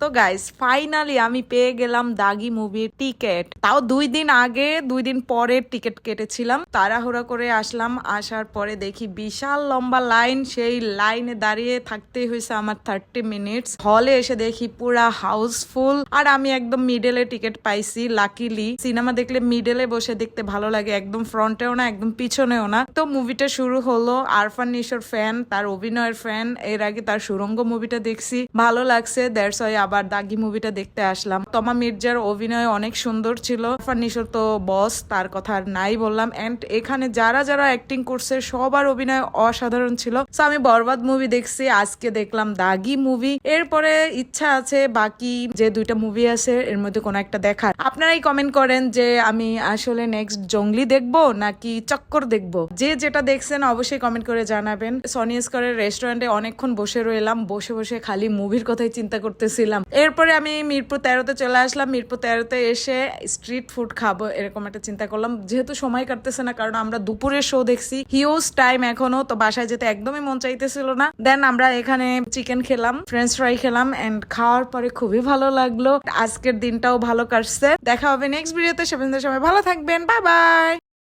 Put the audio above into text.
তো guys finally আমি পেয়ে গেলাম দাগি মুভির টিকিট তাও দুই দিন আগে, দুই দিন পরে টিকিট কেটেছিলাম। তাড়াহুড়া করে আসলাম, আসার পরে দেখি বিশাল লম্বা লাইন সেই লাইনে দাঁড়িয়ে থাকতেই হয়েছে আমার থার্টি মিনিটস হলে এসে দেখি পুরা হাউসফুল আর আমি একদম মিডলে টিকিট পাইছি লাকিলি সিনেমা দেখলে মিডলে বসে দেখতে ভালো লাগে, একদম ফ্রন্টেও না, একদম পিছনেও না। তো মুভিটা শুরু হলো, আরফান নিশোর ফ্যান তার অভিনয়ের ফ্যান এর আগে তার সুরঙ্গ মুভিটা দেখছি। ভালো লাগছে দ্যাটস আবার দাগি মুভিটা দেখতে আসলাম। তমা মির্জার অভিনয় অনেক সুন্দর ছিল। আরফান নিশোর তো বস তার কথা আর নাই বললাম। এন্ড এখানে যারা যারা অ্যাক্টিং করছে, সবার অভিনয় অসাধারণ ছিল। তো আমি বরবাদ মুভি দেখছি, আজকে দেখলাম দাগি মুভি এরপরে ইচ্ছা আছে বাকি যে দুইটা মুভি আছে, এর মধ্যে কোনো একটা দেখার। আপনারাই কমেন্ট করেন যে আমি আসলে নেক্সট জঙ্গলি দেখব নাকি চক্কর দেখব? যে যেটা দেখছেন অবশ্যই কমেন্ট করে জানাবেন। সনি স্কোয়ারের রেস্টুরেন্টে অনেকক্ষণ বসে রইলাম। বসে বসে খালি মুভির কথাই চিন্তা করতেছিলাম। এরপরে আমি মিরপুর তেরোতে চলে আসলাম। মিরপুর তেরোতে এসে স্ট্রিট ফুড খাব এরকম একটা চিন্তা করলাম। যেহেতু সময় কাটতেছে না, কারণ আমরা দুপুরের শো দেখছি। হিউজ টাইম এখনও, তো বাসায় যেতে একদমই মন চাইতেছিল না। দেন আমরা এখানে চিকেন খেলাম ফ্রেঞ্চ ফ্রাই খেলাম এন্ড খাওয়ার পরে খুবই ভালো লাগল। আজকের দিনটাও ভালো কাটছে। দেখা হবে নেক্সট ভিডিওতে সেভেন সবাই ভালো থাকবেন। Bye bye